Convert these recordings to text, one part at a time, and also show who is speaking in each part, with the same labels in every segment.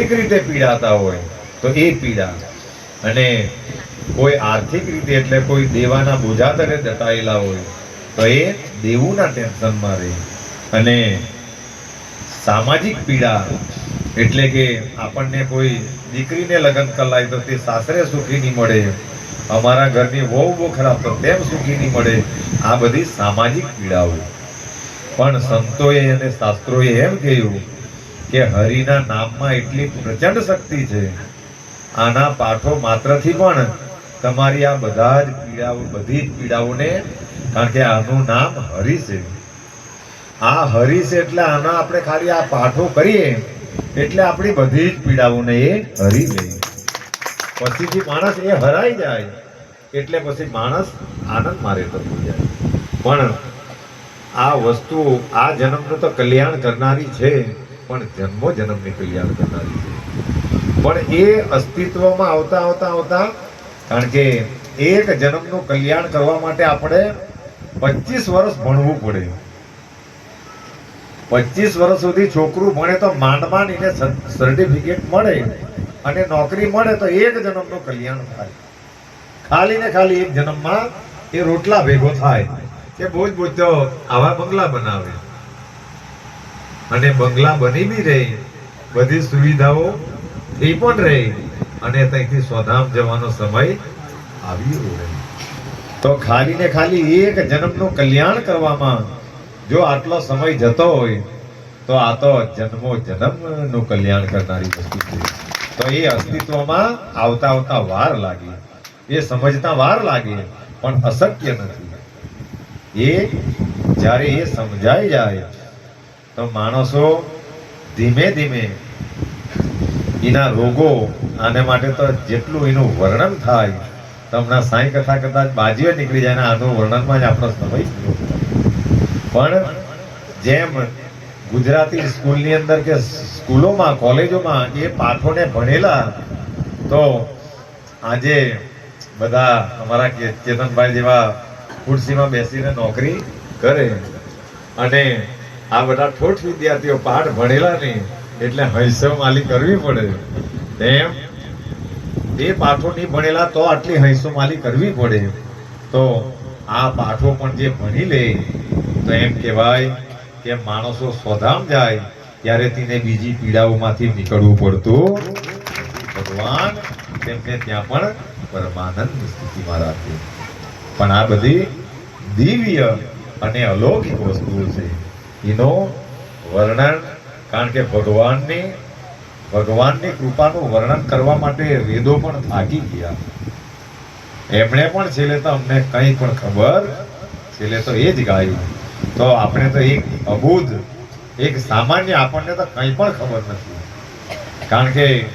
Speaker 1: માનસિક રીતે પીડાતા હોય, તો એ પીડા. અને કોઈ આર્થિક રીતે એટલે કોઈ દેવાના બોજા તરે દટાયેલા હોય, તો એ દેવુંના ટેન્શનમાં રહે. અને સામાજિક પીડા એટલે કે આપણને કોઈ દીકરીને લગ્ન કરાય તો તે સાસરે સુખી નહીં મળે, અમારા ઘરની વહુ બહુ ખરાબ તો તેમ સુખી નહીં મળે, આ બધી સામાજિક પીડાઓ. પણ સંતોએ અને શાસ્ત્રોએ એમ કહ્યું કે હરિના નામમાં એટલી પ્રચંડ શક્તિ છે. આના પાઠો માત્રથી પણ તમારી આ બધા જ પીડાઓ, બધી જ પીડાઓને, કારણ કે આનું નામ હરિ છે. આ હરિ છે એટલે આના આપણે ખાલી આ પાઠો કરીએ એટલે આપણી બધી જ પીડાઓને એ હરી લે. પછીથી માણસ એ હરાઈ જાય એટલે પછી માણસ આનંદ મારે થતું જાય. પણ આ વસ્તુ, આ જન્મનું તો કલ્યાણ કરનારી છે. પણ જન્મો જન્મની કલ્યાણ કરનારી છે. પણ એ અસ્તિત્વમાં આવતા આવતા આવતા, કારણ કે એક જન્મનું કલ્યાણ કરવા માટે આપણે પચીસ વર્ષ ભણવું પડે. પચીસ વર્ષ સુધી છોકરું ભણે તો માંડ માંડ એને સર્ટિફિકેટ મળે અને નોકરી મળે તો એક જન્મનું કલ્યાણ થાય. ખાલી ને ખાલી એક જન્મમાં એ રોટલા ભેગો થાય કે બોજ બોજ બધો આવા બંગલા બનાવે. અને બંગલા બની બી રહી. બધી સુવિધાઓ એ પણ રહી. અને ત્યાંથી સ્વધામ જવાનો સમય આવી રહે. તો ખાલી ને ખાલી એક જન્મનું કલ્યાણ કરવામાં જો આટલો સમય જતો હોય, તો આ તો જન્મો જન્મનું કલ્યાણ કરનારી વસ્તુ છે. તો એ અસ્તિત્વમાં આવતા આવતા વાર લાગે. એ સમજતા વાર લાગે, પણ અશક્ય નથી. એ જ્યારે એ સમજાઈ જાય તો માણસો ધીમે ધીમે એના રોગો આને માટે તો જેટલું એનું વર્ણન થાય, તમને સાંઈ કથા કદાચ બાજીઓ નીકળી જાય આનું વર્ણનમાં જ આપણો સમય પણ જેમ ગુજરાતી સ્કૂલની અંદર કે સ્કૂલોમાં, કોલેજોમાં એ પાઠોને ભણેલા, તો આજે બધા અમારા ચેતનભાઈ જેવા ખુરશીમાં બેસીને નોકરી કરે અને આ બધા ઠોઠ વિદ્યાર્થીઓ પાઠ ભણેલા નહીં, એટલે હૈસો માલી કરવી પડે. તેમ એ પાઠો નહીં ભણેલા તો આટલી હૈસો માલી કરવી પડે. તો આ પાઠો પણ જે ભણી લે, તો એમ કહેવાય કે માણસો સ્વધામ જાય, ત્યારે તેને બીજી પીડાઓમાંથી નીકળવું પડતું ભગવાન તેમને ત્યાં પણ પરમાનંદ સ્થિતિમાં રાખે. પણ આ બધી દિવ્ય અને અલૌકિક વસ્તુઓ છે. એનો વર્ણન, કારણ કે ભગવાનની ભગવાનની કૃપાનું વર્ણન કરવા માટે વેદો પણ થાકી ગયા. એમણે પણ છેલ્લે તો અમને કંઈ પણ ખબર, છેલ્લે તો એ જ ગાયું. તો આપણે તો એક અબુધ, એક સામાન્ય આપણને તો કંઈ પણ ખબર નથી. કારણ કે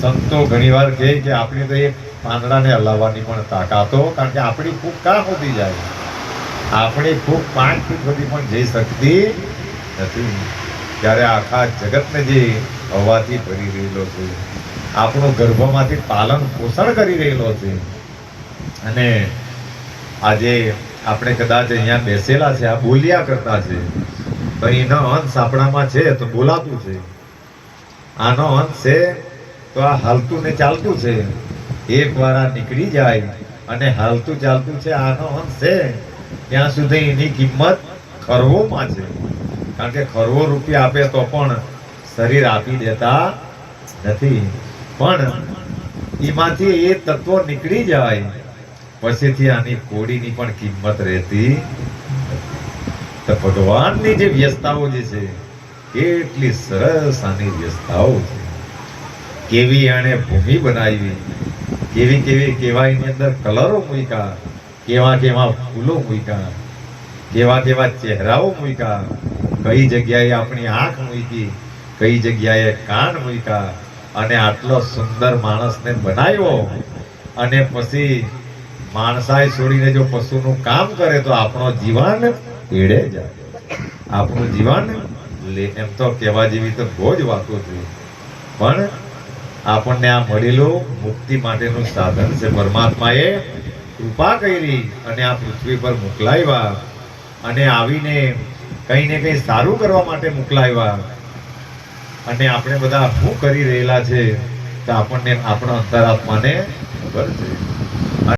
Speaker 1: સંતો ઘણીવાર કહે કે આપણી તો એક પાંદડાને હલાવવાની પણ તાકાતો કારણ કે આપણી ખૂબ કામ હોતી જાય. આપણી ખૂબ પાંચ ફૂટ સુધી પણ જઈ શકતી નથી. ત્યારે આખા જગતને જે હવાથી ભરી રહેલો છે, આપણું ગર્ભમાંથી પાલન પોષણ કરી રહેલો છે. અને આજે આપણે કદાચ અહીંયા બેસેલા છે, આ બોલ્યા કરતા છે. તો એનો અંશ આપણામાં છે તો બોલાતું છે. આનો અંશ છે તો આ હાલતું ને ચાલતું છે. એક વાર આ નીકળી જાય અને હાલતું ચાલતું છે, આનો અંશ છે. ત્યાં સુધી એની કિંમત ખરવોમાં છે. કારણ કે ખરવો રૂપિયા આપે તો પણ શરીર આપી દેતા નથી. પણ એમાંથી એ તત્વો નીકળી જાય. પછીથી આની કોડીની પણ કિંમત રહેતી તો ભગવાનની જે વ્યસ્તાઓ જે છે, કેટલી સરસ આની વ્યવસ્થાઓ છે. કેવી એણે ભૂમિ બનાવી, કેવી કેવી કેવા એની અંદર કલરો મૂક્યા. કેવા કેવા ફૂલો મૂક્યા, કેવા કેવા ચહેરાઓ મૂક્યા, કઈ જગ્યાએ આપણી આંખ મૂકી, કઈ જગ્યાએ કાન મૂક્યા, અને આટલો સુંદર માણસને બનાવ્યો. અને પછી માણસાઈ છોડીને જો પશુનું કામ કરે તો આપણો જીવન એડે જાય. આપણું જીવન એમ તો કહેવા જેવી તો બહુ જ વાતો છે. પણ આપણને આ મળેલું મુક્તિ માટેનું સાધન છે પરમાત્માએ કૃપા કરી અને આ પૃથ્વી પર મોકલાવ્યા અને આવીને કંઈ ને કંઈ સારું કરવા માટે મોકલાવ્યા. અને આપણે બધા શું કરી રહેલા છે તો આપણને, આપણા અંતરાત્માને ખબર છે.